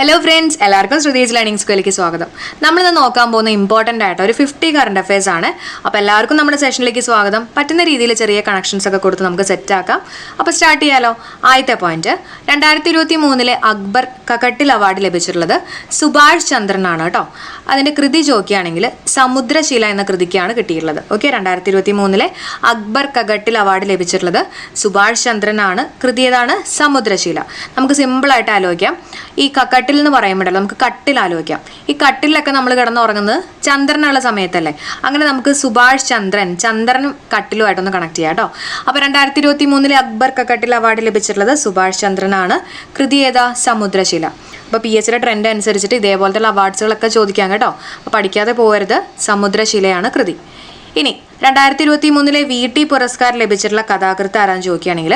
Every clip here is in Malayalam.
ഹലോ ഫ്രണ്ട്സ് എല്ലാവർക്കും ശ്രുതീസ് ലേണിംഗ് സ്കൂളിലേക്ക് സ്വാഗതം. നമ്മളിന്ന് നോക്കാൻ പോകുന്ന ഇമ്പോർട്ടന്റ് ആയിട്ട് ഒരു ഫിഫ്റ്റി കറണ്ട് അഫയേഴ്സ് ആണ്. അപ്പോൾ എല്ലാവർക്കും നമ്മുടെ സെഷനിലേക്ക് സ്വാഗതം. പറ്റുന്ന രീതിയിൽ ചെറിയ കണക്ഷൻസ് ഒക്കെ കൊടുത്ത് നമുക്ക് സെറ്റ് ആക്കാം. അപ്പോൾ സ്റ്റാർട്ട് ചെയ്യാലോ. ആദ്യത്തെ പോയിന്റ് രണ്ടായിരത്തി ഇരുപത്തി മൂന്നിലെ അക്ബർ കക്കട്ടിൽ അവാർഡ് ലഭിച്ചിട്ടുള്ളത് സുഭാഷ് ചന്ദ്രനാണ് കേട്ടോ. അതിന്റെ കൃതി ചോക്കിയാണെങ്കിൽ സമുദ്രശീല എന്ന കൃതിക്കാണ് കിട്ടിയിട്ടുള്ളത്. ഓക്കെ രണ്ടായിരത്തി ഇരുപത്തി മൂന്നിലെ അക്ബർ കകട്ടിൽ അവാർഡ് ലഭിച്ചിട്ടുള്ളത് സുഭാഷ് ചന്ദ്രനാണ് കൃതി ഏതാണ്? സമുദ്രശീല. നമുക്ക് സിമ്പിളായിട്ട് ആലോചിക്കാം. ഈ കക്കട്ടിൽ എന്ന് പറയുമ്പോഴല്ലോ നമുക്ക് കട്ടിൽ ആലോചിക്കാം. ഈ കട്ടിലൊക്കെ നമ്മൾ കിടന്നുറങ്ങുന്നത് ചന്ദ്രനുള്ള സമയത്തല്ലേ. അങ്ങനെ നമുക്ക് സുഭാഷ് ചന്ദ്രൻ ചന്ദ്രനും കട്ടിലുമായിട്ടൊന്ന് കണക്ട് ചെയ്യാം കേട്ടോ. അപ്പോൾ രണ്ടായിരത്തി ഇരുപത്തി മൂന്നിലെ അക്ബർ കക്കട്ടിൽ അവാർഡ് ലഭിച്ചിട്ടുള്ളത് സുഭാഷ് ചന്ദ്രനാണ്. കൃതി ഏതാ? സമുദ്രശില. അപ്പോൾ പി എച്ചിയുടെ ട്രെൻഡ് അനുസരിച്ചിട്ട് ഇതേപോലത്തെ അവാർഡ്സുകളൊക്കെ ചോദിക്കാം കേട്ടോ. അപ്പോൾ പഠിക്കാതെ പോകരുത് സമുദ്രശിലയാണ് കൃതി. ഇനി രണ്ടായിരത്തി ഇരുപത്തി മൂന്നിലെ വി ടി പുരസ്കാരം ലഭിച്ചിട്ടുള്ള കഥാകൃത്ത് ആരാന്ന് ചോദിക്കുകയാണെങ്കിൽ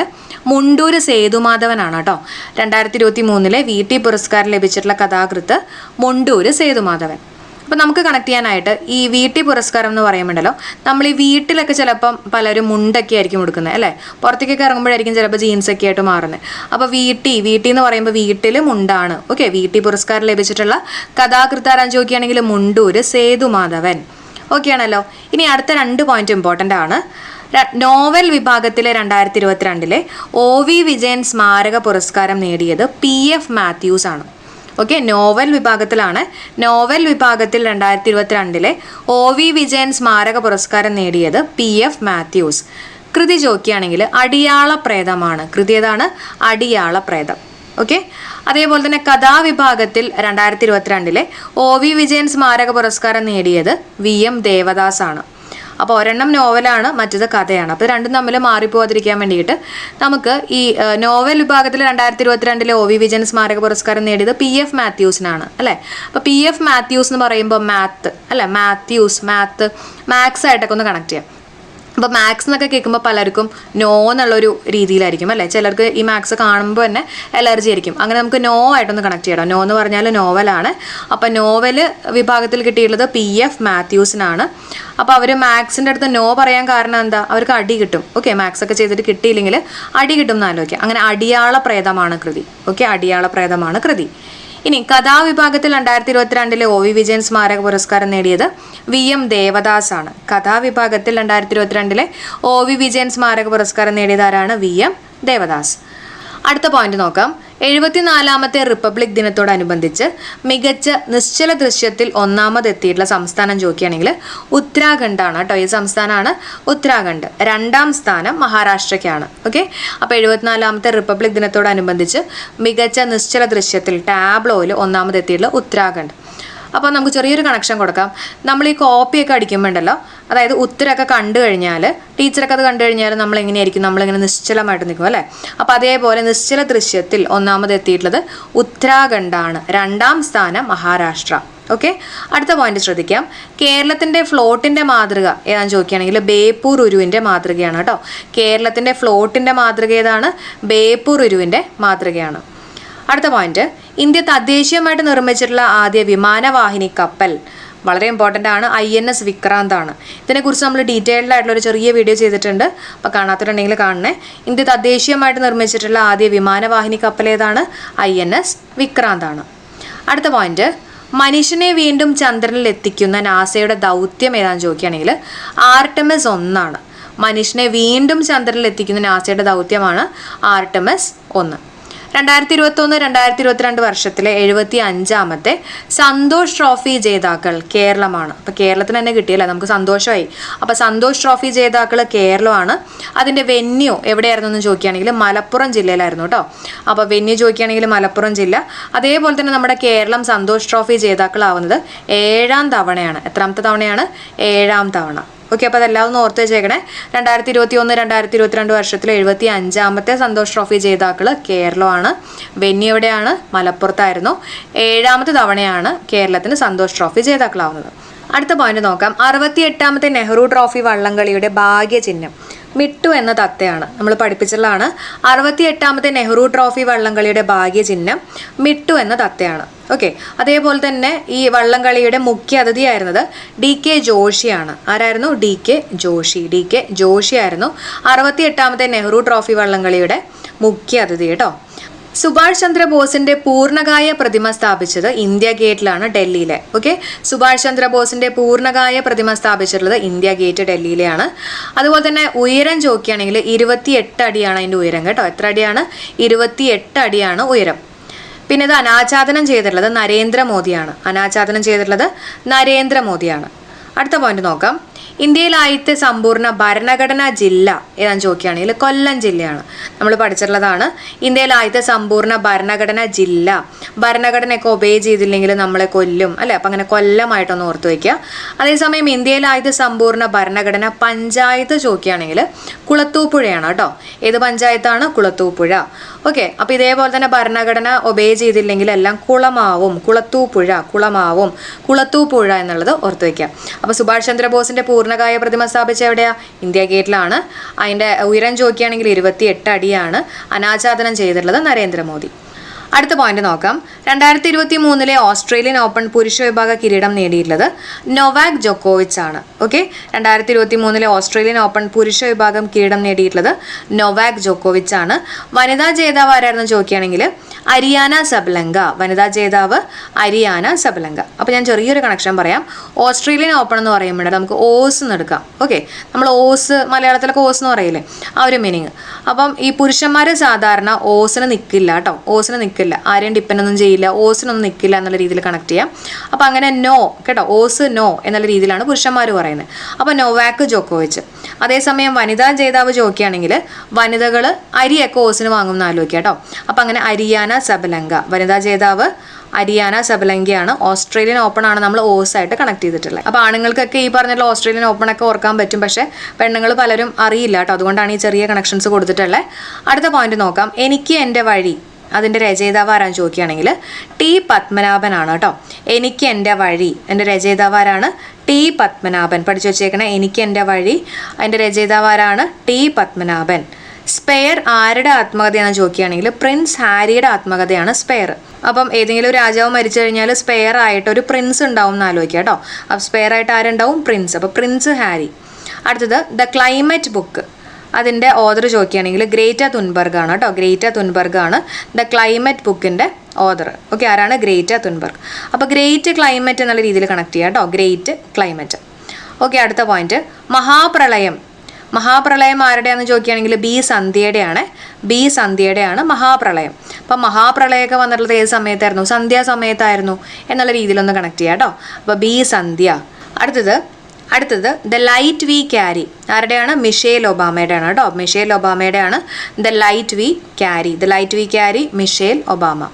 മുണ്ടൂര് സേതുമാധവനാണ് കേട്ടോ. രണ്ടായിരത്തി ഇരുപത്തി മൂന്നിലെ വി ടി പുരസ്കാരം ലഭിച്ചിട്ടുള്ള കഥാകൃത്ത് മുണ്ടൂര് സേതുമാധവൻ അപ്പം നമുക്ക് കണക്ട് ചെയ്യാനായിട്ട് ഈ വി ടി പുരസ്കാരം എന്ന് പറയുമ്പോണ്ടല്ലോ നമ്മൾ ഈ വീട്ടിലൊക്കെ ചിലപ്പം പലരും മുണ്ടൊക്കെ ആയിരിക്കും കൊടുക്കുന്നത് അല്ലേ? പുറത്തേക്കൊക്കെ ഇറങ്ങുമ്പോഴായിരിക്കും ചിലപ്പോൾ ജീൻസൊക്കെ ആയിട്ട് മാറുന്നത് അപ്പോൾ വി ടി വി ടി എന്ന് പറയുമ്പോൾ വീട്ടിൽ മുണ്ടാണ്. ഓക്കെ വി ടി പുരസ്കാരം ലഭിച്ചിട്ടുള്ള കഥാകൃത്താരാൻ ചോദിക്കുകയാണെങ്കിൽ മുണ്ടൂര് സേതുമാധവൻ ഓക്കെ ആണല്ലോ. ഇനി അടുത്ത രണ്ട് പോയിന്റ് ഇമ്പോർട്ടന്റ് ആണ്. നോവൽ വിഭാഗത്തിലെ രണ്ടായിരത്തി ഇരുപത്തിരണ്ടിലെ ഒ വി വിജയൻ സ്മാരക പുരസ്കാരം നേടിയത് പി എഫ് മാത്യൂസ് ആണ്. ഓക്കെ നോവൽ വിഭാഗത്തിലാണ്. നോവൽ വിഭാഗത്തിൽ രണ്ടായിരത്തി ഇരുപത്തിരണ്ടിലെ ഒ വി വിജയൻ സ്മാരക പുരസ്കാരം നേടിയത് പി എഫ് മാത്യൂസ് കൃതി ചോക്കിയാണെങ്കിൽ അടിയാള പ്രേതമാണ്. കൃതി ഏതാണ്? അടിയാള പ്രേതം. ഓക്കെ അതേപോലെ തന്നെ കഥാവിഭാഗത്തിൽ രണ്ടായിരത്തി ഇരുപത്തിരണ്ടിലെ ഒ വി വിജയൻ സ്മാരക പുരസ്കാരം നേടിയത് വി എം ദേവദാസ് ആണ് അപ്പോൾ ഒരെണ്ണം നോവലാണ് മറ്റത് കഥയാണ്. അപ്പോൾ രണ്ടും തമ്മിൽ മാറിപ്പോകാതിരിക്കാൻ വേണ്ടിയിട്ട് നമുക്ക് ഈ നോവൽ വിഭാഗത്തിൽ രണ്ടായിരത്തി ഇരുപത്തിരണ്ടിലെ ഒ വി വിജയൻ സ്മാരക പുരസ്കാരം നേടിയത് പി എഫ് മാത്യൂസിനാണ് അല്ലേ? അപ്പോൾ പി എഫ് മാത്യൂസ് എന്ന് പറയുമ്പോൾ മാത്ത് അല്ലേ? മാത്യൂസ് മാത്ത് മാത്സ് ആയിട്ടൊക്കെ ഒന്ന് കണക്ട് ചെയ്യാം. അപ്പോൾ മാത്സ് എന്നൊക്കെ കേൾക്കുമ്പോൾ പലർക്കും നോ എന്നുള്ളൊരു രീതിയിലായിരിക്കും അല്ലേ? ചിലർക്ക് ഈ മാത്സ് കാണുമ്പോൾ തന്നെ അലർജി ആയിരിക്കും. അങ്ങനെ നമുക്ക് നോ ആയിട്ടൊന്ന് കണക്ട് ചെയ്യണം. നോ എന്ന് പറഞ്ഞാൽ നോവലാണ് അപ്പോൾ നോവൽ വിഭാഗത്തിൽ കിട്ടിയിട്ടുള്ളത് പി എഫ് മാത്യൂസിനാണ്. അപ്പോൾ അവർ മാത്സിന്റെ അടുത്ത് നോ പറയാൻ കാരണം എന്താ? അവർക്ക് അടി കിട്ടും. ഓക്കെ മാത്സ് ഒക്കെ ചെയ്തിട്ട് കിട്ടിയില്ലെങ്കിൽ അടി കിട്ടും എന്ന് ആലോചിക്കാം. അങ്ങനെ അടിയാള പ്രേതമാണ് കൃതി. ഓക്കെ അടിയാള പ്രേതമാണ് കൃതി. ഇനി കഥാവിഭാഗത്തിൽ രണ്ടായിരത്തി ഇരുപത്തിരണ്ടിലെ ഒ വി വിജയൻ സ്മാരക പുരസ്കാരം നേടിയത് വി എം ദേവദാസ് ആണ് കഥാവിഭാഗത്തിൽ രണ്ടായിരത്തി ഇരുപത്തിരണ്ടിലെ ഒ വി വിജയൻ സ്മാരക പുരസ്കാരം നേടിയത് ആരാണ് വി എം ദേവദാസ്. അടുത്ത പോയിന്റ് നോക്കാം. എഴുപത്തിനാലാമത്തെ റിപ്പബ്ലിക് ദിനത്തോടനുബന്ധിച്ച് മികച്ച നിശ്ചല ദൃശ്യത്തിൽ ഒന്നാമതെത്തിയിട്ടുള്ള സംസ്ഥാനം ചോദിക്കുകയാണെങ്കിൽ ഉത്തരാഖണ്ഡാണ് കേട്ടോ. ഈ സംസ്ഥാനമാണ് ഉത്തരാഖണ്ഡ്. രണ്ടാം സ്ഥാനം മഹാരാഷ്ട്രയ്ക്കാണ്. ഓക്കെ? അപ്പോൾ എഴുപത്തിനാലാമത്തെ റിപ്പബ്ലിക് ദിനത്തോടനുബന്ധിച്ച് മികച്ച നിശ്ചല ദൃശ്യത്തിൽ ടാബ്ലോയിൽ ഒന്നാമതെത്തിയിട്ടുള്ള ഉത്തരാഖണ്ഡ്. അപ്പോൾ നമുക്ക് ചെറിയൊരു കണക്ഷൻ കൊടുക്കാം. നമ്മൾ ഈ കോപ്പിയൊക്കെ അടിക്കുമ്പോണ്ടല്ലോ അതായത് ഉത്തരമൊക്കെ കണ്ടു കഴിഞ്ഞാൽ ടീച്ചറൊക്കെ അത് കണ്ടു കഴിഞ്ഞാൽ നമ്മൾ എങ്ങനെയായിരിക്കും? നമ്മളിങ്ങനെ നിശ്ചലമായിട്ട് നിൽക്കും അല്ലേ? അപ്പോൾ അതേപോലെ നിശ്ചല ദൃശ്യത്തിൽ ഒന്നാമത് എത്തിയിട്ടുള്ളത് ഉത്തരാഖണ്ഡാണ്. രണ്ടാം സ്ഥാനം മഹാരാഷ്ട്ര. ഓക്കെ അടുത്ത പോയിന്റ് ശ്രദ്ധിക്കാം. കേരളത്തിന്റെ ഫ്ലോട്ടിന്റെ മാതൃക ഏതാണെന്ന് ചോദിക്കുകയാണെങ്കിൽ ബേപ്പൂർ ഉരുവിന്റെ മാതൃകയാണ് കേട്ടോ. കേരളത്തിന്റെ ഫ്ലോട്ടിന്റെ മാതൃക ഏതാണ്? ബേപ്പൂർ ഉരുവിന്റെ മാതൃകയാണ്. അടുത്ത പോയിന്റ് ഇന്ത്യ തദ്ദേശീയമായിട്ട് നിർമ്മിച്ചിട്ടുള്ള ആദ്യ വിമാനവാഹിനി കപ്പൽ. വളരെ ഇമ്പോർട്ടന്റ് ആണ്. ഐ എൻ എസ് വിക്രാന്ത് ആണ് ഇതിനെക്കുറിച്ച് നമ്മൾ ഡീറ്റെയിൽഡ് ആയിട്ടുള്ള ഒരു ചെറിയ വീഡിയോ ചെയ്തിട്ടുണ്ട്. അപ്പോൾ കാണാത്തിട്ടുണ്ടെങ്കിൽ കാണണേ. ഇന്ത്യ തദ്ദേശീയമായിട്ട് നിർമ്മിച്ചിട്ടുള്ള ആദ്യ വിമാനവാഹിനി കപ്പൽ ഏതാണ്? ഐ എൻ എസ് വിക്രാന്ത് ആണ് അടുത്ത പോയിന്റ് മനുഷ്യനെ വീണ്ടും ചന്ദ്രനിൽ എത്തിക്കുന്ന നാസയുടെ ദൗത്യം ഏതാണെന്ന് ചോദിക്കുകയാണെങ്കിൽ ആർട്ടമസ് ഒന്നാണ്. മനുഷ്യനെ വീണ്ടും ചന്ദ്രനിൽ എത്തിക്കുന്ന നാസയുടെ ദൗത്യമാണ് ആർട്ടമസ് ഒന്ന്. രണ്ടായിരത്തി ഇരുപത്തൊന്ന് രണ്ടായിരത്തി ഇരുപത്തിരണ്ട് വർഷത്തിലെ എഴുപത്തി അഞ്ചാമത്തെ സന്തോഷ് ട്രോഫി ജേതാക്കൾ കേരളമാണ്. അപ്പോൾ കേരളത്തിന് തന്നെ കിട്ടിയല്ലേ? നമുക്ക് സന്തോഷമായി. അപ്പോൾ സന്തോഷ് ട്രോഫി ജേതാക്കൾ കേരളമാണ്. അതിന്റെ വെന്യൂ എവിടെയായിരുന്നു എന്ന് ചോദിക്കുകയാണെങ്കിൽ മലപ്പുറം ജില്ലയിലായിരുന്നു കേട്ടോ അപ്പോൾ വെന്യൂ ചോദിക്കുകയാണെങ്കിൽ മലപ്പുറം ജില്ല. അതേപോലെ തന്നെ നമ്മുടെ കേരളം സന്തോഷ് ട്രോഫി ജേതാക്കളാവുന്നത് ഏഴാം തവണയാണ്. എത്രാമത്തെ തവണയാണ്? ഏഴാം തവണ. ഓക്കെ അപ്പോൾ അതെല്ലാം ഒന്ന് ഓർത്ത് വെച്ചേക്കണേ. രണ്ടായിരത്തി ഇരുപത്തി ഒന്ന് രണ്ടായിരത്തി ഇരുപത്തിരണ്ട് വർഷത്തിലെ എഴുപത്തി അഞ്ചാമത്തെ സന്തോഷ് ട്രോഫി ജേതാക്കൾ കേരളമാണ്. വെന്നി എവിടെയാണ്? മലപ്പുറത്തായിരുന്നു. ഏഴാമത്തെ തവണയാണ് കേരളത്തിന് സന്തോഷ് ട്രോഫി ജേതാക്കളാവുന്നത്. അടുത്ത പോയിന്റ് നോക്കാം. അറുപത്തി എട്ടാമത്തെ നെഹ്റു ട്രോഫി വള്ളംകളിയുടെ ഭാഗ്യചിഹ്നം. മിട്ടു എന്ന തത്തയാണ്. നമ്മൾ പഠിപ്പിച്ചുള്ളതാണ് അറുപത്തി എട്ടാമത്തെ നെഹ്റു ട്രോഫി വള്ളംകളിയുടെ ഭാഗ്യചിഹ്നം മിട്ടു എന്ന തത്തയാണ്. ഓക്കെ അതേപോലെ തന്നെ ഈ വള്ളംകളിയുടെ മുഖ്യ അതിഥിയായിരുന്നത് ഡി കെ ജോഷിയാണ്. ആരായിരുന്നു? D K Joshi. D K Joshi ആയിരുന്നു അറുപത്തി എട്ടാമത്തെ നെഹ്റു ട്രോഫി വള്ളംകളിയുടെ മുഖ്യ അതിഥി കേട്ടോ. സുഭാഷ് ചന്ദ്രബോസിന്റെ പൂർണകായ പ്രതിമ സ്ഥാപിച്ചത് ഇന്ത്യ ഗേറ്റിലാണ് ഡൽഹിയിലെ. ഓക്കെ സുഭാഷ് ചന്ദ്രബോസിന്റെ പൂർണകായ പ്രതിമ സ്ഥാപിച്ചിട്ടുള്ളത് ഇന്ത്യ ഗേറ്റ് ഡൽഹിയിലെയാണ്. അതുപോലെ തന്നെ ഉയരം ചോക്കിയാണെങ്കിൽ ഇരുപത്തി എട്ട് അടിയാണ് അതിന്റെ ഉയരം കേട്ടോ. എത്ര അടിയാണ്? ഇരുപത്തി എട്ട് അടിയാണ് ഉയരം. പിന്നെ ഇത് അനാച്ഛാദനം ചെയ്തിട്ടുള്ളത് നരേന്ദ്രമോദിയാണ്. അനാച്ഛാദനം ചെയ്തിട്ടുള്ളത് നരേന്ദ്രമോദിയാണ്. അടുത്ത പോയിന്റ് നോക്കാം. ഇന്ത്യയിൽ സമ്പൂർണ ഭരണഘടനാ ജില്ല ഏതാണെന്ന് ചോദിക്കുകയാണെങ്കിൽ കൊല്ലം ജില്ലയാണ്. നമ്മൾ പഠിച്ചിട്ടുള്ളതാണ്. ഇന്ത്യയിൽ സമ്പൂർണ ഭരണഘടനാ ജില്ല. ഭരണഘടനയൊക്കെ ഒബേ ചെയ്തില്ലെങ്കിൽ നമ്മളെ കൊല്ലും. അല്ലെ? അപ്പം അങ്ങനെ കൊല്ലമായിട്ടൊന്ന് ഓർത്ത് വയ്ക്കുക അതേസമയം ഇന്ത്യയിൽ സമ്പൂർണ ഭരണഘടന പഞ്ചായത്ത് ചോദിക്കുകയാണെങ്കിൽ കുളത്തൂപ്പുഴയാണ് കേട്ടോ. ഏത് പഞ്ചായത്താണ്? കുളത്തൂപ്പുഴ. ഓക്കെ അപ്പോൾ ഇതേപോലെ തന്നെ ഭരണഘടന ഒബേ ചെയ്തില്ലെങ്കിൽ എല്ലാം കുളമാവും. കുളത്തൂപ്പുഴ കുളമാവും. കുളത്തൂപ്പുഴ എന്നുള്ളത് ഓർത്തു വയ്ക്കുക അപ്പോൾ സുഭാഷ് ചന്ദ്രബോസിന്റെ പൂർണകായ പ്രതിമ സ്ഥാപിച്ച എവിടെയാ? ഇന്ത്യ ഗേറ്റിലാണ്. അതിന്റെ ഉയരം ചോദിക്കുകയാണെങ്കിൽ ഇരുപത്തി എട്ട് അടിയാണ് അനാച്ഛാദനം ചെയ്തിട്ടുള്ളത് നരേന്ദ്രമോദി. അടുത്ത പോയിന്റ് നോക്കാം. രണ്ടായിരത്തി ഇരുപത്തി മൂന്നിലെ ഓസ്ട്രേലിയൻ ഓപ്പൺ പുരുഷ വിഭാഗ കിരീടം നേടിയിട്ടുള്ളത് നൊവാക് ജോക്കോവിച്ച് ആണ് ഓക്കെ രണ്ടായിരത്തി ഇരുപത്തി മൂന്നിലെ ഓസ്ട്രേലിയൻ ഓപ്പൺ പുരുഷ വിഭാഗം കിരീടം നേടിയിട്ടുള്ളത് നൊവാക് ജോക്കോവിച്ച് ആണ് വനിതാ ജേതാവ് ആരായിരുന്നു ചോദിക്കുകയാണെങ്കിൽ അരിയാന സബ്ലങ്ക. വനിതാ ജേതാവ് അരിയാന സബ്ലങ്ക. അപ്പോൾ ഞാൻ ചെറിയൊരു കണക്ഷൻ പറയാം. ഓസ്ട്രേലിയൻ ഓപ്പൺ എന്ന് പറയുമ്പോൾ നമുക്ക് ഓസ് എന്ന് എടുക്കാം. ഓക്കെ നമ്മൾ ഓസ് മലയാളത്തിലൊക്കെ ഓസ് എന്ന് പറയില്ലേ? ആ ഒരു മീനിങ് അപ്പം ഈ പുരുഷന്മാർ സാധാരണ ഓസിന് നിൽക്കില്ല കേട്ടോ. ഓസിന് നിൽക്കില്ല ആരെയും ഡിപ്പെൻഡ് ഒന്നും ചെയ്യില്ല. ഓസിനൊന്നും നിൽക്കില്ല എന്നുള്ള രീതിയിൽ കണക്ട് ചെയ്യാം. അപ്പോൾ അങ്ങനെ നോ കേട്ടോ ഓസ് നോ എന്നുള്ള രീതിയിലാണ് പുരുഷന്മാർ പറയുന്നത്. അപ്പോൾ നോവാക്ക് ജോക്കോവിച്ച്. അതേസമയം വനിതാ ജേതാവ് ജോക്കിയാണെങ്കിൽ വനിതകൾ അരിയൊക്കെ ഓസിന് വാങ്ങും എന്ന് ആലോചിക്കുക കേട്ടോ. അപ്പം അങ്ങനെ അരിയാന സബലങ്ക. വനിതാ ജേതാവ് അരിയാന സബലങ്കയാണ് ഓസ്ട്രേലിയൻ ഓപ്പൺ ആണ് നമ്മൾ ഓസ് ആയിട്ട് കണക്ട് ചെയ്തിട്ടുള്ളത്. അപ്പോൾ ആണുങ്ങൾക്കൊക്കെ ഈ പറഞ്ഞിട്ടുള്ള ഓസ്ട്രേലിയൻ ഓപ്പൺ ഒക്കെ ഓർക്കാൻ പറ്റും. പക്ഷേ പെണ്ണുങ്ങൾ പലരും അറിയില്ല കേട്ടോ. അതുകൊണ്ടാണ് ഈ ചെറിയ കണക്ഷൻസ് കൊടുത്തിട്ടുള്ളത്. അടുത്ത പോയിന്റ് നോക്കാം. എനിക്ക് എന്റെ വഴി അതിന്റെ രചയിതാവ് ആരാന്ന് ചോദിക്കുകയാണെങ്കിൽ ടി പത്മനാഭനാണ് കേട്ടോ. എനിക്ക് എന്റെ വഴി എന്റെ രചയിതാവ് ആരാണ്? ടി പത്മനാഭൻ. പഠിച്ചു വെച്ചേക്കണേ എനിക്ക് എന്റെ വഴി അതിന്റെ രചയിതാവ് ആരാണ്? ടി പത്മനാഭൻ. സ്പെയർ ആരുടെ ആത്മകഥയാണ് ചോദിക്കുകയാണെങ്കിൽ പ്രിൻസ് ഹാരിയുടെ ആത്മകഥയാണ് സ്പെയർ. അപ്പം ഏതെങ്കിലും രാജാവ് മരിച്ചു കഴിഞ്ഞാൽ സ്പെയർ ആയിട്ട് ഒരു പ്രിൻസ് ഉണ്ടാവും എന്ന് ആലോചിക്കുക കേട്ടോ. അപ്പം സ്പെയർ ആയിട്ട് ആരുണ്ടാവും? പ്രിൻസ്. അപ്പോൾ പ്രിൻസ് ഹാരി. അടുത്തത് ദ ക്ലൈമറ്റ് ബുക്ക്. അതിന്റെ ഓദർ ചോദിക്കുകയാണെങ്കിൽ ഗ്രേറ്റ തുൻബർഗ് ആണ് കേട്ടോ. ഗ്രേറ്റ തുൻബർഗ് ആണ് ദ ക്ലൈമറ്റ് ബുക്കിന്റെ ഓദർ ഓക്കെ ആരാണ്? Greta Thunberg. അപ്പോൾ ഗ്രേറ്റ് ക്ലൈമറ്റ് എന്നുള്ള രീതിയിൽ കണക്ട് ചെയ്യുക കേട്ടോ. Great climate. ഓക്കെ അടുത്ത പോയിന്റ് മഹാപ്രളയം. മഹാപ്രളയം ആരുടെയാണെന്ന് ചോദിക്കുകയാണെങ്കിൽ ബി സന്ധ്യയുടെയാണ്. ബി സന്ധ്യയുടെയാണ് മഹാപ്രളയം. അപ്പം മഹാപ്രളയമൊക്കെ വന്നിട്ടുള്ളത് ഏത് സമയത്തായിരുന്നു? സന്ധ്യാ സമയത്തായിരുന്നു എന്നുള്ള രീതിയിലൊന്ന് കണക്ട് ചെയ്യാം കേട്ടോ. അപ്പോൾ ബി സന്ധ്യ. അടുത്തത് അടുത്തത് ദ ലൈറ്റ് വി ക്യാരി ആരുടെയാണ്? മിഷേൽ ഒബാമയുടെയാണ് കേട്ടോ. Michelle ഒബാമയുടെയാണ് the light we carry the light we carry Michelle Obama.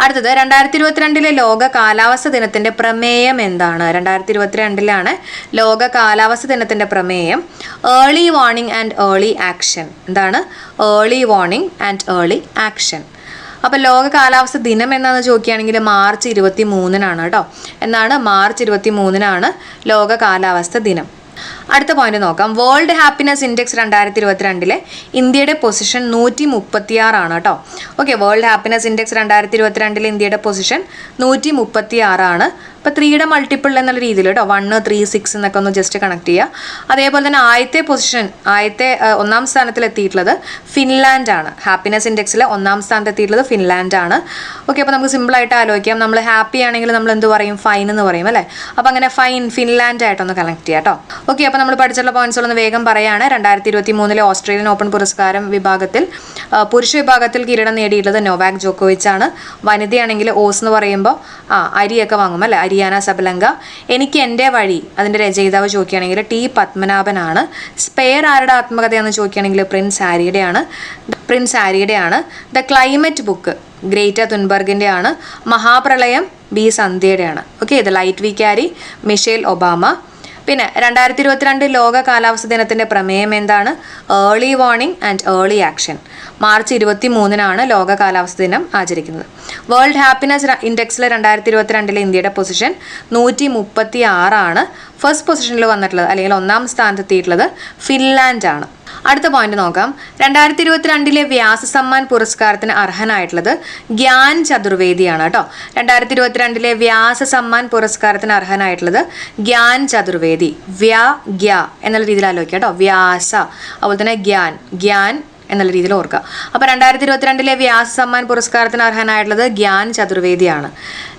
അടുത്തത് രണ്ടായിരത്തി ഇരുപത്തിരണ്ടിലെ ലോക കാലാവസ്ഥ ദിനത്തിന്റെ പ്രമേയം എന്താണ്? രണ്ടായിരത്തി ഇരുപത്തിരണ്ടിലാണ് ലോക കാലാവസ്ഥ ദിനത്തിന്റെ പ്രമേയം. Early warning and early action എന്താണ്? Early warning and early action അപ്പോൾ ലോക കാലാവസ്ഥ ദിനം എന്നാന്ന് ചോദിക്കുകയാണെങ്കിൽ മാർച്ച് ഇരുപത്തി മൂന്നിനാണ് കേട്ടോ. എന്നാണ് മാർച്ച് ഇരുപത്തി മൂന്നിനാണ് ലോക കാലാവസ്ഥ ദിനം. അടുത്ത പോയിന്റ് നോക്കാം. വേൾഡ് ഹാപ്പിനെസ് ഇൻഡെക്സ് രണ്ടായിരത്തി ഇരുപത്തിരണ്ടിലെ ഇന്ത്യയുടെ പൊസിഷൻ നൂറ്റി മുപ്പത്തിയാറാണ് കേട്ടോ. ഓക്കെ വേൾഡ് ഹാപ്പിനെസ് ഇൻഡെക്സ് രണ്ടായിരത്തി ഇരുപത്തിരണ്ടിലെ ഇന്ത്യയുടെ പൊസിഷൻ നൂറ്റി മുപ്പത്തി ആറാണ് അപ്പോൾ ത്രീയുടെ മൾട്ടിപ്പിൾ എന്നുള്ള രീതിയിൽ കേട്ടോ. വണ്ണ് ത്രീ സിക്സ് എന്നൊക്കെ ഒന്ന് ജസ്റ്റ് കണക്ട് ചെയ്യുക അതേപോലെ തന്നെ ആദ്യത്തെ പൊസിഷൻ ആദ്യത്തെ ഒന്നാം സ്ഥാനത്തിൽ എത്തിയിട്ടുള്ളത് ഫിൻലാൻഡ് ആണ്. ഹാപ്പിനെസ് ഇൻഡെക്സിൽ ഒന്നാം സ്ഥാനത്ത് എത്തിയിട്ടുള്ളത് ഫിൻലാൻഡ് ആണ്. ഓക്കെ അപ്പോൾ നമുക്ക് സിമ്പിളായിട്ട് ആലോചിക്കാം. നമ്മൾ ഹാപ്പി ആണെങ്കിൽ നമ്മൾ എന്ത് പറയും? ഫൈൻ എന്ന് പറയും അല്ലേ? അപ്പോൾ അങ്ങനെ ഫൈൻ ഫിൻലാൻഡ് ആയിട്ടൊന്ന് കണക്ട് ചെയ്യാം കേട്ടോ. ഓക്കെ അപ്പോൾ നമ്മൾ പഠിച്ചിട്ടുള്ള പോയിന്റ്സ് ഒന്ന് വേഗം പറയാണ്. രണ്ടായിരത്തി ഇരുപത്തി മൂന്നിലെ ഓസ്ട്രേലിയൻ ഓപ്പൺ പുരസ്കാരം വിഭാഗത്തിൽ പുരുഷ വിഭാഗത്തിൽ കിരീടം നേടിയിട്ടുള്ളത് നൊവാക് ജോക്കോവിച്ച് ആണ്. വനിതയാണെങ്കിൽ ഓസ് എന്ന് പറയുമ്പോൾ ആ അരിയൊക്കെ വാങ്ങും അല്ലേ? Aryna Sabalenka. എനിക്ക് എന്റെ വഴി അതിന്റെ രചയിതാവ് ചോദിക്കുകയാണെങ്കിൽ ടി പത്മനാഭനാണ്. സ്പെയർ ആരുടെ ആത്മകഥയാണെന്ന് ചോദിക്കുകയാണെങ്കിൽ പ്രിൻസ് ഹാരിയുടെയാണ് പ്രിൻസ് ഹാരിയുടെയാണ് ദ ക്ലൈമറ്റ് ബുക്ക് ഗ്രേറ്റ തുൻബർഗിന്റെ ആണ് മഹാപ്രളയം B സന്ധ്യയുടെയാണ്. Okay the light we carry Michelle Obama പിന്നെ രണ്ടായിരത്തി ഇരുപത്തിരണ്ട് ലോക കാലാവസ്ഥ ദിനത്തിന്റെ പ്രമേയം എന്താണ്? Early warning and early action March ഇരുപത്തി മൂന്നിനാണ് ലോക കാലാവസ്ഥ ദിനം ആചരിക്കുന്നത്. വേൾഡ് ഹാപ്പിനെസ് ഇൻഡെക്സിൽ രണ്ടായിരത്തി ഇരുപത്തിരണ്ടിലെ ഇന്ത്യയുടെ പൊസിഷൻ നൂറ്റി മുപ്പത്തി ആറാണ് ഫസ്റ്റ് പൊസിഷനിൽ വന്നിട്ടുള്ളത് അല്ലെങ്കിൽ ഒന്നാം സ്ഥാനത്ത് എത്തിയിട്ടുള്ളത് ഫിൻലാൻഡ് ആണ് അടുത്ത പോയിന്റ് നോക്കാം. രണ്ടായിരത്തി ഇരുപത്തിരണ്ടിലെ വ്യാസ സമ്മാൻ പുരസ്കാരത്തിന് അർഹനായിട്ടുള്ളത് ഗ്യാൻ ചതുർവേദിയാണ് കേട്ടോ. രണ്ടായിരത്തി ഇരുപത്തിരണ്ടിലെ വ്യാസ സമ്മാൻ പുരസ്കാരത്തിന് അർഹനായിട്ടുള്ളത് ഗ്യാൻ ചതുർവേദി വ്യ ഗ്യ എന്നുള്ള രീതിയിൽ ആലോചിക്കുക കേട്ടോ. വ്യാസ അതുപോലെ തന്നെ ഗ്യാൻ ഗ്യാൻ എന്നുള്ള രീതിയിൽ ഓർക്കുക. അപ്പോൾ രണ്ടായിരത്തി ഇരുപത്തിരണ്ടിലെ വ്യാസ സമ്മാൻ പുരസ്കാരത്തിന് അർഹനായിട്ടുള്ളത് ഗ്യാൻ ചതുർവേദിയാണ്.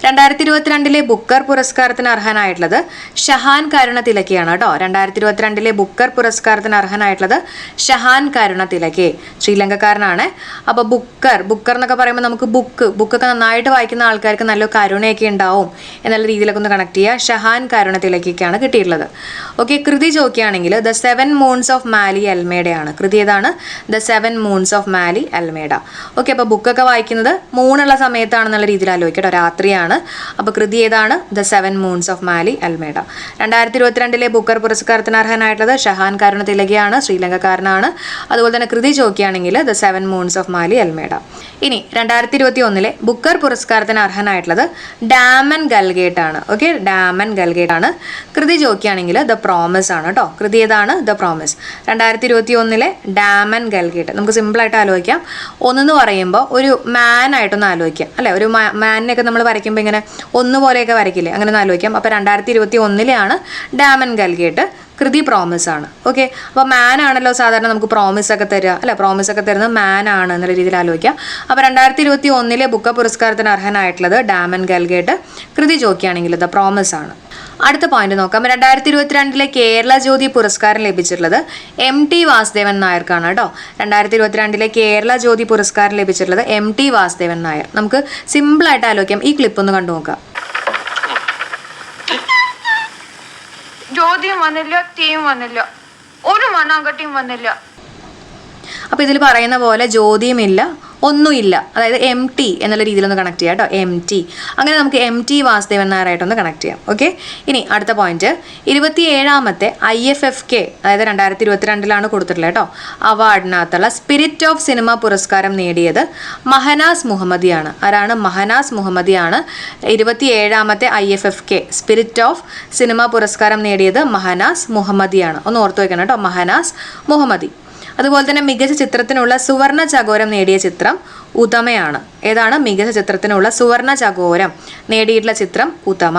രണ്ടായിരത്തി ഇരുപത്തിരണ്ടിലെ ബുക്കർ പുരസ്കാരത്തിന് അർഹനായിട്ടുള്ളത് ഷഹാൻ കരുണ തിലക്കിയാണ് കേട്ടോ. രണ്ടായിരത്തി ഇരുപത്തിരണ്ടിലെ ബുക്കർ പുരസ്കാരത്തിന് അർഹനായിട്ടുള്ളത് ഷഹാൻ കരുണ തിലക്കേ ശ്രീലങ്കക്കാരനാണ്. അപ്പോൾ ബുക്കർ ബുക്കർ എന്നൊക്കെ പറയുമ്പോൾ നമുക്ക് ബുക്ക് ബുക്കൊക്കെ നന്നായിട്ട് വായിക്കുന്ന ആൾക്കാർക്ക് നല്ല കരുണയൊക്കെ ഉണ്ടാവും എന്നുള്ള രീതിയിലൊക്കെ ഒന്ന് കണക്ട് ചെയ്യുക. ഷഹാൻ കരുണ തിലക്കയ്ക്കാണ് കിട്ടിയിട്ടുള്ളത്. ഓക്കെ കൃതി ചോദിക്കുകയാണെങ്കിൽ the seven moons of Maali അൽമേഡയാണ് കൃതി ഏതാണ്? The seven moons of Maali Almeida okay അപ്പോൾ ബുക്കൊക്കെ വായിക്കുന്നത് മൂണുള്ള സമയത്താണെന്നുള്ള രീതിയിൽ ആലോചിക്കട്ടോ. രാത്രിയാണ്. അപ്പോൾ കൃതി ഏതാണ്? The seven moons of Maali Almeida രണ്ടായിരത്തി ഇരുപത്തിരണ്ടിലെ ബുക്കർ പുരസ്കാരത്തിന് അർഹനായിട്ടുള്ളത് ഷഹാൻ കരുണ തിലകിയാണ്. ശ്രീലങ്കക്കാരനാണ്. അതുപോലെ തന്നെ കൃതി ചോദിക്കുകയാണെങ്കിൽ the seven moons of Maali Almeida ഇനി രണ്ടായിരത്തി ഇരുപത്തി ഒന്നിലെ ബുക്കർ പുരസ്കാരത്തിന് അർഹനായിട്ടുള്ളത് ഡാമൻ ഗൽഗേറ്റ് ആണ്. ഓക്കെ ഡാമൻ ഗൽഗേറ്റ് ആണ്. കൃതി ചോദിക്കുകയാണെങ്കിൽ ദ പ്രോമിസ് ആണ് കേട്ടോ കൃതി ഏതാണ്? ദ പ്രോമിസ് രണ്ടായിരത്തി ഇരുപത്തി ഒന്നിലെ ഡാമൻ ഗൽഗേറ്റ് നമുക്ക് സിമ്പിളായിട്ട് ആലോചിക്കാം. ഒന്നെന്ന് പറയുമ്പോൾ ഒരു മാൻ ആയിട്ടൊന്ന് ആലോചിക്കാം. അല്ലെ? ഒരു മാനിനെയൊക്കെ നമ്മൾ വരയ്ക്കുമ്പോൾ ഇങ്ങനെ ഒന്ന് പോലെയൊക്കെ വരയ്ക്കില്ലേ? അങ്ങനെ ഒന്ന് ആലോചിക്കാം. അപ്പോൾ രണ്ടായിരത്തി ഇരുപത്തി ഒന്നിലെയാണ് ഡാമൻ ഗൽഗേറ്റ് കൃതി പ്രോമിസ് ആണ്. ഓക്കെ അപ്പോൾ മാൻ ആണല്ലോ സാധാരണ നമുക്ക് പ്രോമിസ് ഒക്കെ തരിക അല്ലെ? പ്രോമിസ് ഒക്കെ തരുന്നത് മാൻ ആണ് എന്നുള്ള രീതിയിൽ ആലോചിക്കാം. അപ്പോൾ രണ്ടായിരത്തി ഇരുപത്തി ഒന്നിലെ ബുക്ക പുരസ്കാരത്തിന് അർഹനായിട്ടുള്ളത് ഡാമൻ ഗൽഗേറ്റ് കൃതി ചോക്കിയാണെങ്കിൽ ദ പ്രോമിസ് ആണ്. അടുത്ത പോയിന്റ് നോക്കാം. രണ്ടായിരത്തി ഇരുപത്തിരണ്ടിലെ കേരള ജ്യോതി പുരസ്കാരം ലഭിച്ചിട്ടുള്ളത് എം ടി വാസുദേവൻ നായർക്കാണ് കേട്ടോ. രണ്ടായിരത്തി ഇരുപത്തിരണ്ടിലെ കേരള ജ്യോതി പുരസ്കാരം ലഭിച്ചിട്ടുള്ളത് എം ടി വാസുദേവൻ നായർ. നമുക്ക് സിമ്പിൾ ആയിട്ട് ആലോചിക്കാം. ഈ ക്ലിപ്പ് ഒന്ന് കണ്ടു നോക്കാം. ജ്യോതിയും വന്നില്ല തീയും വന്നില്ല. ഒരു മണ്ണാങ്കട്ടിയും വന്നില്ല. അപ്പോൾ ഇതിൽ പറയുന്ന പോലെ ജ്യോതിയുമില്ല ഒന്നുമില്ല. അതായത് എം ടി എന്നുള്ള രീതിയിലൊന്ന് കണക്ട് ചെയ്യാം കേട്ടോ. എം ടി അങ്ങനെ നമുക്ക് എം ടി വാസുദേവൻ നായരായിട്ടൊന്ന് കണക്ട് ചെയ്യാം. ഓക്കെ ഇനി അടുത്ത പോയിന്റ് ഇരുപത്തി ഏഴാമത്തെ ഐ എഫ് എഫ് കെ അതായത് രണ്ടായിരത്തി ഇരുപത്തിരണ്ടിലാണ് കൊടുത്തിട്ടുള്ളത് കേട്ടോ. അവാർഡിനകത്തുള്ള സ്പിരിറ്റ് ഓഫ് സിനിമ പുരസ്കാരം നേടിയത് മഹനാസ് മുഹമ്മദിയാണ്. ആരാണ്? മഹനാസ് മുഹമ്മദിയാണ്. ഇരുപത്തി ഏഴാമത്തെ I F F K spirit of cinema പുരസ്കാരം നേടിയത് മഹനാസ് മുഹമ്മദിയാണ്. ഒന്ന് ഓർത്തു വയ്ക്കണം കേട്ടോ. മഹനാസ് മുഹമ്മദി. അതുപോലെ തന്നെ മികച്ച ചിത്രത്തിനുള്ള സുവർണ ചകോരം നേടിയ ചിത്രം ഉത്തമയാണ് ഏതാണ്? മികച്ച ചിത്രത്തിനുള്ള സുവർണ ചകോരം നേടിയിട്ടുള്ള ചിത്രം ഉത്തമ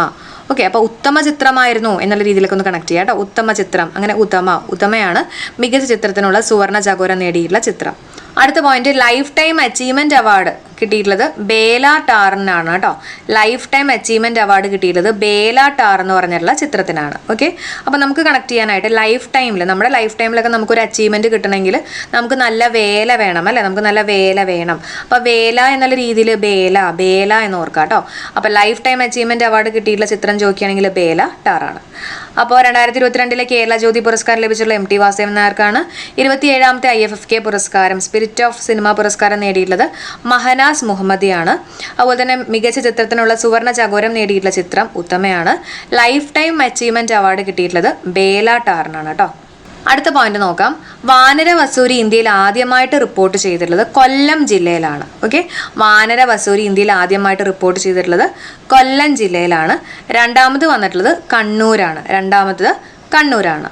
ഓക്കെ അപ്പോൾ ഉത്തമ ചിത്രമായിരുന്നു എന്നുള്ള രീതിയിലൊക്കെ ഒന്ന് കണക്ട് ചെയ്യാം കേട്ടോ. ഉത്തമ ചിത്രം അങ്ങനെ ഉത്തമ ഉത്തമയാണ് മികച്ച ചിത്രത്തിനുള്ള സുവർണ ചകോരം നേടിയിട്ടുള്ള ചിത്രം. അടുത്ത point life time achievement award കിട്ടിയിട്ടുള്ളത് ബേല ടാറിനാണ് കേട്ടോ. ലൈഫ് ടൈം അച്ചീവ്മെന്റ് അവാർഡ് കിട്ടിയിട്ടുള്ളത് ബേല ടാർ എന്ന് പറഞ്ഞിട്ടുള്ള ചിത്രത്തിനാണ്. ഓക്കെ അപ്പോൾ നമുക്ക് കണക്ട് ചെയ്യാനായിട്ട് ലൈഫ് ടൈമിൽ നമ്മുടെ ലൈഫ് ടൈമിലൊക്കെ നമുക്ക് ഒരു അച്ചീവ്മെന്റ് കിട്ടണമെങ്കിൽ നമുക്ക് നല്ല വേല വേണം അല്ലേ? നമുക്ക് നല്ല വേല വേണം. അപ്പോൾ വേല എന്നുള്ള രീതിയിൽ ബേല ബേല എന്ന് ഓർക്കാം കേട്ടോ അപ്പോൾ ലൈഫ് ടൈം അച്ചീവ്മെന്റ് അവാർഡ് കിട്ടിയിട്ടുള്ള ചിത്രം ചോദിക്കുകയാണെങ്കിൽ ബേല ടാറാണ്. അപ്പോൾ രണ്ടായിരത്തി ഇരുപത്തിരണ്ടിലെ കേരള ജ്യോതി പുരസ്കാരം ലഭിച്ചുള്ള എം ടി വാസുദേവൻ നായർക്കാണ് ഇരുപത്തിയേഴാമത്തെ ഐ എഫ് എഫ് കെ പുരസ്കാരം സ്പിരിറ്റ് ഓഫ് സിനിമ പുരസ്കാരം നേടിയിട്ടുള്ളത് മഹനാസ് മുഹമ്മദിയാണ്. അതുപോലെ തന്നെ മികച്ച ചിത്രത്തിനുള്ള സുവർണ ചകോരം നേടിയിട്ടുള്ള ചിത്രം ഉത്തമയാണ്. ലൈഫ് ടൈം അച്ചീവ്മെന്റ് അവാർഡ് കിട്ടിയിട്ടുള്ളത് ബേല ടാറിനാണ് കേട്ടോ. അടുത്ത പോയിന്റ് നോക്കാം. വാനര വസൂരി ഇന്ത്യയിൽ ആദ്യമായിട്ട് റിപ്പോർട്ട് ചെയ്തിട്ടുള്ളത് കൊല്ലം ജില്ലയിലാണ്. ഓക്കെ വാനര വസൂരി ഇന്ത്യയിൽ ആദ്യമായിട്ട് റിപ്പോർട്ട് ചെയ്തിട്ടുള്ളത് കൊല്ലം ജില്ലയിലാണ്. രണ്ടാമത് വന്നിട്ടുള്ളത് കണ്ണൂരാണ്. രണ്ടാമത്തത് കണ്ണൂരാണ്.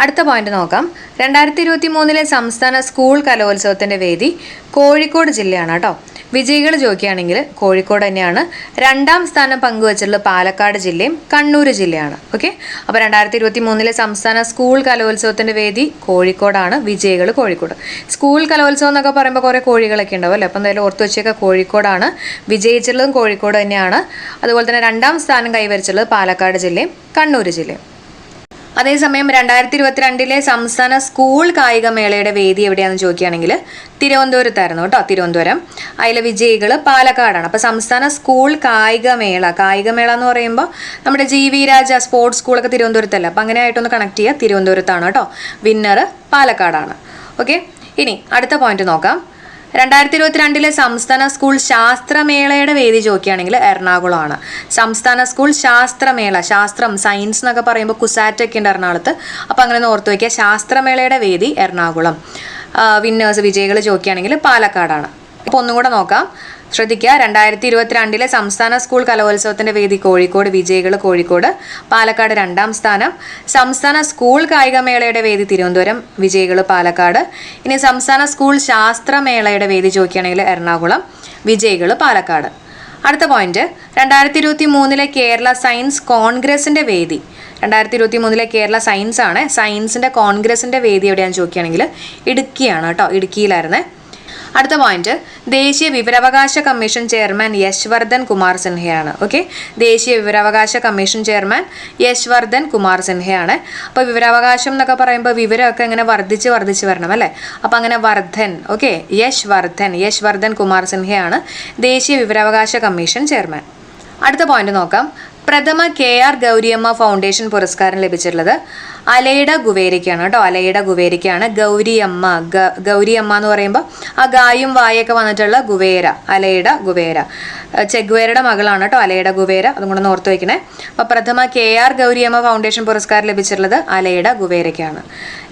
അടുത്ത പോയിന്റ് നോക്കാം. രണ്ടായിരത്തി ഇരുപത്തി മൂന്നിലെ സംസ്ഥാന സ്കൂൾ കലോത്സവത്തിന്റെ വേദി കോഴിക്കോട് ജില്ലയാണ് കേട്ടോ വിജയികൾ ചോദിക്കുകയാണെങ്കിൽ കോഴിക്കോട് തന്നെയാണ്. രണ്ടാം സ്ഥാനം പങ്കുവച്ചിട്ടുള്ളത് പാലക്കാട് ജില്ലയും കണ്ണൂർ ജില്ലയാണ്. ഓക്കെ അപ്പോൾ രണ്ടായിരത്തി ഇരുപത്തി മൂന്നിലെ സംസ്ഥാന സ്കൂൾ കലോത്സവത്തിന്റെ വേദി കോഴിക്കോടാണ്. വിജയികൾ കോഴിക്കോട്. സ്കൂൾ കലോത്സവം എന്നൊക്കെ പറയുമ്പോൾ കുറേ കോഴികളൊക്കെ ഉണ്ടാവും അല്ലേ? അപ്പം എന്തായാലും ഓർത്ത് വെച്ചൊക്കെ കോഴിക്കോടാണ്. വിജയിച്ചിട്ടുള്ളതും കോഴിക്കോട് തന്നെയാണ്. അതുപോലെ തന്നെ രണ്ടാം സ്ഥാനം കൈവരിച്ചുള്ളത് പാലക്കാട് ജില്ലയും കണ്ണൂർ ജില്ലയും. അതേസമയം രണ്ടായിരത്തി ഇരുപത്തിരണ്ടിലെ സംസ്ഥാന സ്കൂൾ കായികമേളയുടെ വേദി എവിടെയാണെന്ന് ചോദിക്കുകയാണെങ്കിൽ തിരുവനന്തപുരത്തായിരുന്നു കേട്ടോ തിരുവനന്തപുരം. അതിലെ വിജയികൾ പാലക്കാടാണ്. അപ്പോൾ സംസ്ഥാന സ്കൂൾ കായികമേള കായികമേള എന്ന് പറയുമ്പോൾ നമ്മുടെ ജി വി രാജ സ്പോർട്സ് സ്കൂളൊക്കെ തിരുവനന്തപുരത്തല്ല? അപ്പോൾ അങ്ങനെ ആയിട്ടൊന്ന് കണക്ട് ചെയ്യുക തിരുവനന്തപുരത്താണ് കേട്ടോ. വിന്നർ പാലക്കാടാണ്. ഓക്കെ ഇനി അടുത്ത പോയിന്റ് നോക്കാം. രണ്ടായിരത്തി ഇരുപത്തിരണ്ടിലെ സംസ്ഥാന സ്കൂൾ ശാസ്ത്രമേളയുടെ വേദി ചോദിക്കുകയാണെങ്കിൽ എറണാകുളമാണ്. സംസ്ഥാന സ്കൂൾ ശാസ്ത്രമേള ശാസ്ത്രം സയൻസ് എന്നൊക്കെ പറയുമ്പോൾ കുസാറ്റൊക്കെ ഉണ്ട് എറണാകുളത്ത്. അപ്പോൾ അങ്ങനെ ഓർത്ത് വയ്ക്കുക ശാസ്ത്രമേളയുടെ വേദി എറണാകുളം. വിന്നേഴ്സ് വിജയികൾ ചോദിക്കുകയാണെങ്കിൽ പാലക്കാടാണ്. അപ്പോൾ ഒന്നും കൂടെ നോക്കാം. ശ്രദ്ധിക്കുക. രണ്ടായിരത്തി ഇരുപത്തിരണ്ടിലെ സംസ്ഥാന സ്കൂൾ കലോത്സവത്തിന്റെ വേദി കോഴിക്കോട് വിജയികൾ കോഴിക്കോട് പാലക്കാട് രണ്ടാം സ്ഥാനം. സംസ്ഥാന സ്കൂൾ കായികമേളയുടെ വേദി തിരുവനന്തപുരം വിജയികൾ പാലക്കാട്. ഇനി സംസ്ഥാന സ്കൂൾ ശാസ്ത്രമേളയുടെ വേദി ചോദിക്കുകയാണെങ്കിൽ എറണാകുളം വിജയികൾ പാലക്കാട്. അടുത്ത പോയിന്റ് രണ്ടായിരത്തി ഇരുപത്തി മൂന്നിലെ കേരള സയൻസ് കോൺഗ്രസിന്റെ വേദി. രണ്ടായിരത്തി ഇരുപത്തി മൂന്നിലെ കേരള സയൻസ് ആണ് സയൻസിന്റെ കോൺഗ്രസിന്റെ വേദി എവിടെയാണെന്ന് ചോദിക്കുകയാണെങ്കിൽ ഇടുക്കിയാണ് കേട്ടോ. ഇടുക്കിയിലായിരുന്നേ. അടുത്ത പോയിന്റ് ദേശീയ വിവരാവകാശ കമ്മീഷൻ ചെയർമാൻ യശ്വർദ്ധൻ കുമാർ സിൻഹയാണ്. ഓക്കെ ദേശീയ വിവരാവകാശ കമ്മീഷൻ ചെയർമാൻ യശ്വർദ്ധൻ കുമാർ സിൻഹയാണ്. അപ്പോൾ വിവരാവകാശം എന്നൊക്കെ പറയുമ്പോൾ വിവരമൊക്കെ ഇങ്ങനെ വർദ്ധിച്ച് വർദ്ധിച്ച് വരണം അല്ലേ? അപ്പോൾ അങ്ങനെ വർദ്ധൻ ഓക്കെ യശ് വർദ്ധൻ യശ് വർദ്ധൻ കുമാർ സിൻഹയാണ് ദേശീയ വിവരാവകാശ കമ്മീഷൻ ചെയർമാൻ. അടുത്ത പോയിന്റ് നോക്കാം. പ്രഥമ കെ ആർ ഗൗരിയമ്മ ഫൗണ്ടേഷൻ പുരസ്കാരം ലഭിച്ചിട്ടുള്ളത്. അലൈഡ ഗുവേരയ്ക്കാണ് കേട്ടോ അലയിട ഗുവേരയ്ക്കാണ് ഗൗരിയമ്മ ഗ ഗൗരിയമ്മ എന്ന് പറയുമ്പോൾ ആ ഗായും വായൊക്കെ വന്നിട്ടുള്ള ഗുവേര അലയിട ഗുവേര. ചെഗുവേരയുടെ മകളാണ് കേട്ടോ അലയിട ഗുവേര അതും കൂടെ ഓർത്ത് വയ്ക്കണേ അപ്പോൾ പ്രഥമ കെ ആർ ഗൗരിയമ്മ ഫൗണ്ടേഷൻ പുരസ്കാരം ലഭിച്ചിട്ടുള്ളത് അലയിട ഗുവേരയ്ക്കാണ്.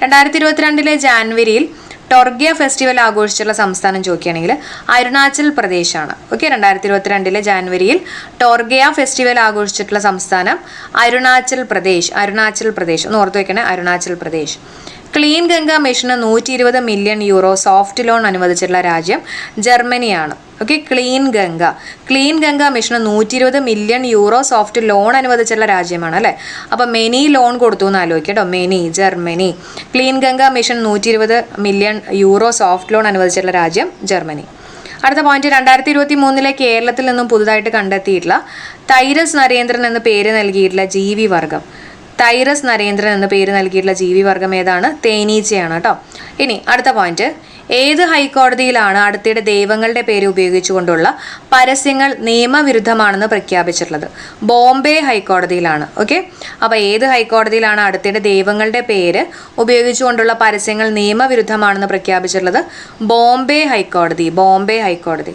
രണ്ടായിരത്തി ഇരുപത്തിരണ്ടിലെ ജാൻവരിയിൽ ടൊർഗിയ ഫെസ്റ്റിവൽ ആഘോഷിച്ചുള്ള സംസ്ഥാനം ചോദിക്കുകയാണെങ്കിൽ അരുണാചൽ പ്രദേശാണ്. ഓക്കെ രണ്ടായിരത്തി ഇരുപത്തിരണ്ടിലെ ജാനുവരിയിൽ ടോർഗിയ ഫെസ്റ്റിവൽ ആഘോഷിച്ചിട്ടുള്ള സംസ്ഥാനം അരുണാചൽ പ്രദേശ് അരുണാചൽ പ്രദേശ്. ഒന്ന് ഓർത്ത് വെക്കണേ അരുണാചൽ പ്രദേശ്. ക്ലീൻ ഗംഗ മിഷന് നൂറ്റി ഇരുപത് മില്യൺ യൂറോ സോഫ്റ്റ് ലോൺ അനുവദിച്ചിട്ടുള്ള രാജ്യം ജർമ്മനിയാണ്. Okay clean Ganga. Clean Ganga മിഷന് നൂറ്റി ഇരുപത് മില്യൺ യൂറോ സോഫ്റ്റ് ലോൺ അനുവദിച്ചിട്ടുള്ള രാജ്യമാണ് അല്ലേ? അപ്പം മെനി ലോൺ കൊടുത്തു എന്ന് ആലോചിക്കുക കേട്ടോ. Many Germany. Clean Ganga mission നൂറ്റി ഇരുപത് മില്യൺ യൂറോ സോഫ്റ്റ് ലോൺ അനുവദിച്ചിട്ടുള്ള രാജ്യം ജർമ്മനി. അടുത്ത പോയിന്റ് രണ്ടായിരത്തി ഇരുപത്തി മൂന്നിലെ കേരളത്തിൽ നിന്നും പുതുതായിട്ട് കണ്ടെത്തിയിട്ടുള്ള തൈരസ് നരേന്ദ്രൻ എന്ന പേര് നൽകിയിട്ടുള്ള ജീവി വർഗം തൈറസ് നരേന്ദ്രൻ എന്ന പേര് നൽകിയിട്ടുള്ള ജീവി വർഗം ഏതാണ്? തേനീച്ചയാണ് കേട്ടോ. ഇനി അടുത്ത പോയിന്റ് ഏത് ഹൈക്കോടതിയിലാണ് അടുത്തിടെ ദൈവങ്ങളുടെ പേര് ഉപയോഗിച്ചുകൊണ്ടുള്ള പരസ്യങ്ങൾ നിയമവിരുദ്ധമാണെന്ന് പ്രഖ്യാപിച്ചിട്ടുള്ളത്? ബോംബെ ഹൈക്കോടതിയിലാണ്. ഓക്കെ അപ്പോൾ ഏത് ഹൈക്കോടതിയിലാണ് അടുത്തിടെ ദൈവങ്ങളുടെ പേര് ഉപയോഗിച്ചുകൊണ്ടുള്ള പരസ്യങ്ങൾ നിയമവിരുദ്ധമാണെന്ന് പ്രഖ്യാപിച്ചിട്ടുള്ളത്? ബോംബെ ഹൈക്കോടതി ബോംബെ ഹൈക്കോടതി.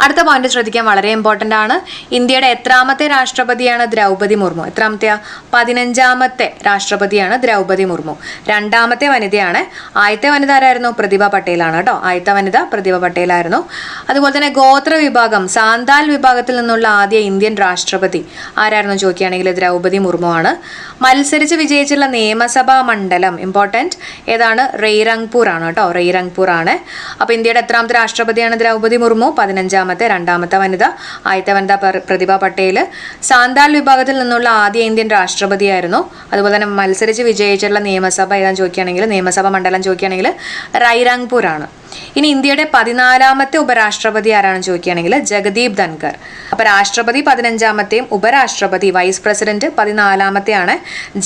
അടുത്ത പോയിന്റ് ശ്രദ്ധിക്കാൻ വളരെ ഇമ്പോർട്ടന്റ് ആണ്. ഇന്ത്യയുടെ എത്രാമത്തെ രാഷ്ട്രപതിയാണ് ദ്രൗപതി മുർമു. എത്രാമത്തെയാ പതിനഞ്ചാമത്തെ രാഷ്ട്രപതിയാണ് ദ്രൗപതി മുർമു. രണ്ടാമത്തെ വനിതയാണ് ആദ്യത്തെ വനിത ആരായിരുന്നു പ്രതിഭ പട്ടേലാണ് കേട്ടോ. ആദ്യത്തെ വനിത പ്രതിഭ പട്ടേലായിരുന്നു. അതുപോലെ തന്നെ ഗോത്ര വിഭാഗം സാന്താൽ വിഭാഗത്തിൽ നിന്നുള്ള ആദ്യ ഇന്ത്യൻ രാഷ്ട്രപതി ആരായിരുന്നു ചോദിക്കുകയാണെങ്കിൽ ദ്രൗപതി മുർമു ആണ്. മത്സരിച്ച് വിജയിച്ചുള്ള നിയമസഭാ മണ്ഡലം ഇമ്പോർട്ടന്റ് ഏതാണ്? റെയ്റങ്പൂർ ആണ് കേട്ടോ. റെയ്റങ്പൂർ ആണ്. അപ്പോൾ ഇന്ത്യയുടെ എത്രാമത്തെ രാഷ്ട്രപതിയാണ് ദ്രൗപതി മുർമു? പതിനഞ്ചാമത്തെ രണ്ടാമത്തെ വനിത ആദ്യത്തെ വനിത പ്രതിഭ പട്ടേൽ സാന്താൽ വിഭാഗത്തിൽ നിന്നുള്ള ആദ്യ ഇന്ത്യൻ രാഷ്ട്രപതിയായിരുന്നു. അതുപോലെ തന്നെ മത്സരിച്ച് വിജയിച്ചിട്ടുള്ള നിയമസഭ ഏതാണെന്ന് ചോദിക്കുകയാണെങ്കിൽ നിയമസഭ മണ്ഡലം ചോദിക്കുകയാണെങ്കിൽ ആണ് ഇനി ഇന്ത്യയുടെ പതിനാലാമത്തെ ഉപരാഷ്ട്രപതി ആരാണെന്ന് ചോദിക്കുകയാണെങ്കിൽ ജഗദീപ് ധൻകർ അപ്പോൾ രാഷ്ട്രപതി പതിനഞ്ചാമത്തെയും ഉപരാഷ്ട്രപതി വൈസ് പ്രസിഡന്റ് പതിനാലാമത്തെയാണ്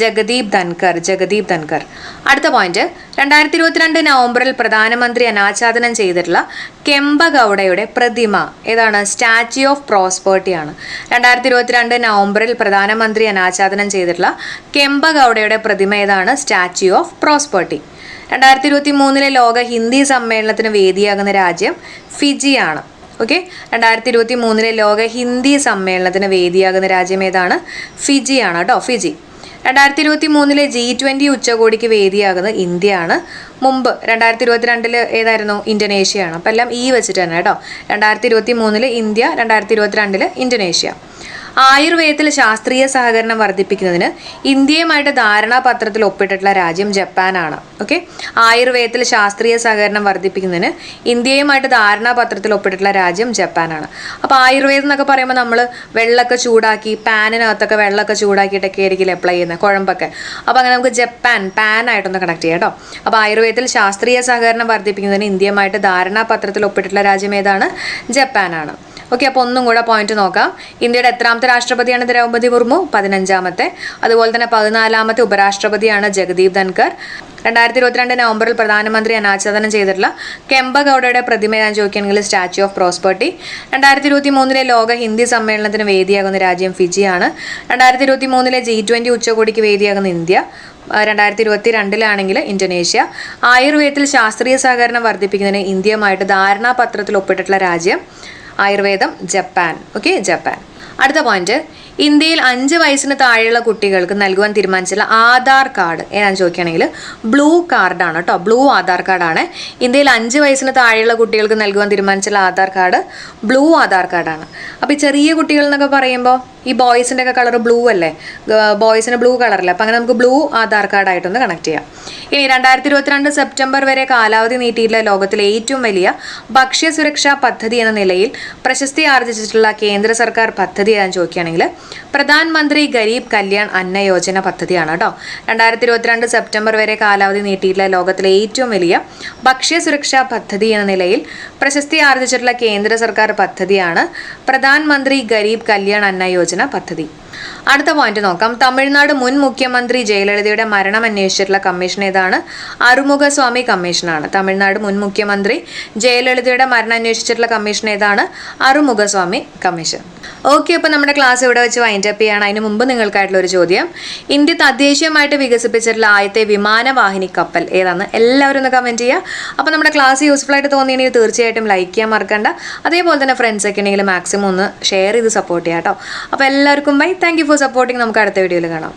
ജഗദീപ് ധൻകർ ജഗദീപ് ധൻകർ അടുത്ത പോയിന്റ് രണ്ടായിരത്തി ഇരുപത്തിരണ്ട് നവംബറിൽ പ്രധാനമന്ത്രി അനാച്ഛാദനം ചെയ്തിട്ടുള്ള കെമ്പഗൌഡയുടെ പ്രതിമ ഏതാണ്? സ്റ്റാച്യു ഓഫ് പ്രോസ്പേർട്ടിയാണ് രണ്ടായിരത്തി ഇരുപത്തിരണ്ട് നവംബറിൽ പ്രധാനമന്ത്രി അനാച്ഛാദനം ചെയ്തിട്ടുള്ള കെമ്പഗൌഡയുടെ പ്രതിമ ഏതാണ്? Statue of prosperity. രണ്ടായിരത്തി ഇരുപത്തി മൂന്നിലെ ലോക ഹിന്ദി സമ്മേളനത്തിന് വേദിയാകുന്ന രാജ്യം ഫിജിയാണ്. ഓക്കെ രണ്ടായിരത്തി ഇരുപത്തി മൂന്നിലെ ലോക ഹിന്ദി സമ്മേളനത്തിന് വേദിയാകുന്ന രാജ്യം ഏതാണ്? ഫിജിയാണ് കേട്ടോ ഫിജി. രണ്ടായിരത്തി ഇരുപത്തി മൂന്നിലെ ജി ട്വന്റി ഉച്ചകോടിക്ക് വേദിയാകുന്നത് ഇന്ത്യയാണ് മുമ്പ് രണ്ടായിരത്തി ഇരുപത്തിരണ്ടിൽ ഏതായിരുന്നു? ഇന്തോനേഷ്യയാണ്. അപ്പം എല്ലാം ഈ വെച്ചിട്ട് തന്നെ കേട്ടോ. രണ്ടായിരത്തി ഇരുപത്തി മൂന്നിൽ ഇന്ത്യ രണ്ടായിരത്തി ഇരുപത്തിരണ്ടിൽ ഇന്തോനേഷ്യ. ആയുർവേദത്തിൽ ശാസ്ത്രീയ സഹകരണം വർദ്ധിപ്പിക്കുന്നതിന് ഇന്ത്യയുമായിട്ട് ധാരണാപത്രത്തിൽ ഒപ്പിട്ടിട്ടുള്ള രാജ്യം ജപ്പാനാണ്. ഓക്കെ ആയുർവേദത്തിൽ ശാസ്ത്രീയ സഹകരണം വർദ്ധിപ്പിക്കുന്നതിന് ഇന്ത്യയുമായിട്ട് ധാരണാപത്രത്തിൽ ഒപ്പിട്ടിട്ടുള്ള രാജ്യം ജപ്പാനാണ്. അപ്പോൾ ആയുർവേദം എന്നൊക്കെ പറയുമ്പോൾ നമ്മൾ വെള്ളമൊക്കെ ചൂടാക്കി പാനിനകത്തൊക്കെ വെള്ളമൊക്കെ ചൂടാക്കിയിട്ടൊക്കെ ആയിരിക്കില്ല അപ്ലൈ ചെയ്യുന്നത് കുഴമ്പൊക്കെ. അപ്പോൾ അങ്ങനെ നമുക്ക് ജപ്പാൻ പാനായിട്ടൊന്ന് കണക്ട് ചെയ്യാം കേട്ടോ. അപ്പോൾ ആയുർവേദത്തിൽ ശാസ്ത്രീയ സഹകരണം വർദ്ധിപ്പിക്കുന്നതിന് ഇന്ത്യയുമായിട്ട് ധാരണാപത്രത്തിൽ ഒപ്പിട്ടിട്ടുള്ള രാജ്യം ഏതാണ്? ജപ്പാനാണ്. ഓക്കെ അപ്പോൾ ഒന്നും കൂടെ പോയിന്റ് നോക്കാം. ഇന്ത്യയുടെ എത്രാമത്തെ രാഷ്ട്രപതിയാണ് ദ്രൗപതി മുർമു? പതിനഞ്ചാമത്തെ. അതുപോലെ തന്നെ പതിനാലാമത്തെ ഉപരാഷ്ട്രപതിയാണ് ജഗദീപ് ധൻകർ രണ്ടായിരത്തി ഇരുപത്തിരണ്ട് നവംബറിൽ പ്രധാനമന്ത്രി അനാച്ഛാദനം ചെയ്തിട്ടുള്ള കെമ്പഗൌഡയുടെ ഞാൻ ചോദിക്കുകയാണെങ്കിൽ സ്റ്റാച്യു ഓഫ് പ്രോസ്പെർട്ടി രണ്ടായിരത്തി ഇരുപത്തി മൂന്നിലെ ലോക ഹിന്ദി സമ്മേളനത്തിന് വേദിയാകുന്ന രാജ്യം ഫിജിയാണ്. രണ്ടായിരത്തി ഇരുപത്തി മൂന്നിലെ ജി ട്വന്റി ഉച്ചകോടിക്ക് വേദിയാകുന്ന ഇന്ത്യ. രണ്ടായിരത്തി ഇരുപത്തി രണ്ടിലാണെങ്കിൽ ഇന്തോനേഷ്യ. ആയുർവേദത്തിൽ ശാസ്ത്രീയ സഹകരണം വർദ്ധിപ്പിക്കുന്നതിന് ഇന്ത്യയുമായിട്ട് ധാരണാപത്രത്തിൽ ഒപ്പിട്ടിട്ടുള്ള രാജ്യം. ആയുർവേദം ജപ്പാൻ. Okay Japan. അടുത്ത പോയിന്റ് ഇന്ത്യയിൽ അഞ്ച് വയസ്സിന് താഴെയുള്ള കുട്ടികൾക്ക് നൽകുവാൻ തീരുമാനിച്ചുള്ള ആധാർ കാർഡ് ഞാൻ ചോദിക്കുകയാണെങ്കിൽ ബ്ലൂ കാർഡാണ് കേട്ടോ. ബ്ലൂ ആധാർ കാർഡാണ്. ഇന്ത്യയിൽ അഞ്ച് വയസ്സിന് താഴെയുള്ള കുട്ടികൾക്ക് നൽകുവാൻ തീരുമാനിച്ചുള്ള ആധാർ കാർഡ് ബ്ലൂ ആധാർ കാർഡാണ്. അപ്പോൾ ചെറിയ കുട്ടികൾ എന്നൊക്കെ പറയുമ്പോൾ ഈ ബോയ്സിന്റെ ഒക്കെ കളർ ബ്ലൂ അല്ലേ? ബോയ്സിന് ബ്ലൂ കളറല്ലേ? അപ്പോൾ അങ്ങനെ നമുക്ക് ബ്ലൂ ആധാർ കാർഡായിട്ടൊന്ന് കണക്ട് ചെയ്യാം. ഇനി രണ്ടായിരത്തി ഇരുപത്തിരണ്ട് സെപ്റ്റംബർ വരെ കാലാവധി നീട്ടിയിട്ടുള്ള ലോകത്തിലെ ഏറ്റവും വലിയ ഭക്ഷ്യ സുരക്ഷാ പദ്ധതി എന്ന നിലയിൽ പ്രശസ്തി ആർജിച്ചിട്ടുള്ള കേന്ദ്ര സർക്കാർ പദ്ധതി ഞാൻ ചോദിക്കുകയാണെങ്കിൽ പ്രധാനമന്ത്രി ഗരീബ് കല്യാൺ അന്ന യോജന പദ്ധതിയാണ് കേട്ടോ. രണ്ടായിരത്തി ഇരുപത്തിരണ്ട് സെപ്റ്റംബർ വരെ കാലാവധി നീട്ടിയിട്ടുള്ള ലോകത്തിലെ ഏറ്റവും വലിയ ഭക്ഷ്യ സുരക്ഷാ പദ്ധതി എന്ന നിലയിൽ പ്രശസ്തി ആർജിച്ചിട്ടുള്ള കേന്ദ്ര സർക്കാർ പദ്ധതിയാണ് പ്രധാനമന്ത്രി ഗരീബ് കല്യാൺ അന്ന യോജന പദ്ധതി. അടുത്ത പോയിന്റ് നോക്കാം. തമിഴ്നാട് മുൻ മുഖ്യമന്ത്രി ജയലളിതയുടെ മരണം അന്വേഷിച്ചിട്ടുള്ള കമ്മീഷൻ ഏതാണ്? അറുമുഖസ്വാമി കമ്മീഷനാണ് തമിഴ്നാട് മുൻ മുഖ്യമന്ത്രി ജയലളിതയുടെ മരണം അന്വേഷിച്ചിട്ടുള്ള കമ്മീഷൻ ഏതാണ്? അറുമുഖസ്വാമി കമ്മീഷൻ ഓക്കെ അപ്പോൾ നമ്മുടെ ക്ലാസ് ഇവിടെ വെച്ച് വൈൻഡ് അപ്പ് ചെയ്യാണ്. അതിന് മുമ്പ് നിങ്ങൾക്കായിട്ടുള്ള ഒരു ചോദ്യം. ഇന്ത്യ തദ്ദേശീയമായിട്ട് വികസിപ്പിച്ചിട്ടുള്ള ആദ്യത്തെ വിമാനവാഹിനി കപ്പൽ ഏതാണ്? എല്ലാവരും ഒന്ന് കമന്റ് ചെയ്യുക. അപ്പോൾ നമ്മുടെ ക്ലാസ് യൂസ്ഫുൾ ആയിട്ട് തോന്നിയെങ്കിൽ തീർച്ചയായിട്ടും ലൈക്ക് ചെയ്യാൻ മറക്കണ്ട. അതേപോലെ തന്നെ ഫ്രണ്ട്സൊക്കെ ഉണ്ടെങ്കിൽ മാക്സിമം ഒന്ന് ഷെയർ ചെയ്ത് സപ്പോർട്ട് ചെയ്യാം കേട്ടോ. അപ്പോൾ എല്ലാവർക്കും ബൈ താങ്ക് ഫോർ സപ്പോർട്ടിങ് നമുക്ക് അടുത്ത വീഡിയോയിൽ കാണാം.